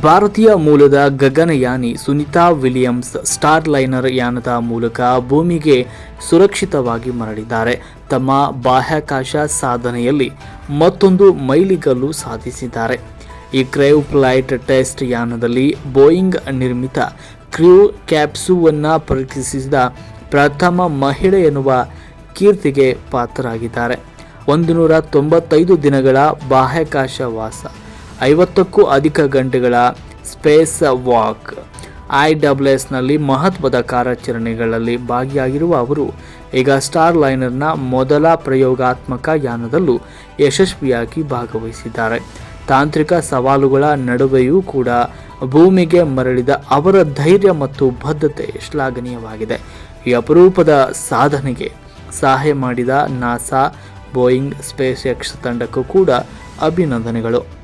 ಭಾರತೀಯ ಮೂಲದ ಗಗನಯಾನಿ ಸುನಿತಾ ವಿಲಿಯಮ್ಸ್ ಸ್ಟಾರ್ ಲೈನರ್ ಯಾನದ ಮೂಲಕ ಭೂಮಿಗೆ ಸುರಕ್ಷಿತವಾಗಿ ಮರಳಿದ್ದಾರೆ. ತಮ್ಮ ಬಾಹ್ಯಾಕಾಶ ಸಾಧನೆಯಲ್ಲಿ ಮತ್ತೊಂದು ಮೈಲಿಗಲ್ಲು ಸಾಧಿಸಿದ್ದಾರೆ. ಈ ಕ್ರೈವ್ ಫ್ಲೈಟ್ ಟೆಸ್ಟ್ ಯಾನದಲ್ಲಿ ಬೋಯಿಂಗ್ ನಿರ್ಮಿತ ಕ್ರ್ಯೂ ಕ್ಯಾಪ್ಸುವನ್ನು ಪರೀಕ್ಷಿಸಿದ ಪ್ರಥಮ ಮಹಿಳೆ ಎನ್ನುವ ಕೀರ್ತಿಗೆ ಪಾತ್ರರಾಗಿದ್ದಾರೆ. ಒಂದು ನೂರ ತೊಂಬತ್ತೈದು ದಿನಗಳ ಬಾಹ್ಯಾಕಾಶ ವಾಸ ಐವತ್ತಕ್ಕೂ ಅಧಿಕ ಗಂಟೆಗಳ ಸ್ಪೇಸ್ ವಾಕ್. ಐ ಡಬ್ಲ್ಯೂ ಎಸ್ನಲ್ಲಿ ಮಹತ್ವದ ಕಾರ್ಯಾಚರಣೆಗಳಲ್ಲಿ ಭಾಗಿಯಾಗಿರುವ ಅವರು, ಈಗ ಸ್ಟಾರ್ ಲೈನರ್ನ ಮೊದಲ ಪ್ರಯೋಗಾತ್ಮಕ ಯಾನದಲ್ಲೂ ಯಶಸ್ವಿಯಾಗಿ ಭಾಗವಹಿಸಿದ್ದಾರೆ. ತಾಂತ್ರಿಕ ಸವಾಲುಗಳ ನಡುವೆಯೂ ಕೂಡ ಭೂಮಿಗೆ ಮರಳಿದ ಅವರ ಧೈರ್ಯ ಮತ್ತು ಬದ್ಧತೆ ಶ್ಲಾಘನೀಯವಾಗಿದೆ. ಈ ಅಪರೂಪದ ಸಾಧನೆಗೆ ಸಹಾಯ ಮಾಡಿದ ನಾಸಾ, ಬೋಯಿಂಗ್ ಸ್ಪೇಸ್ ಎಕ್ಸ್ ತಂಡಕ್ಕೂ ಕೂಡ ಅಭಿನಂದನೆಗಳು.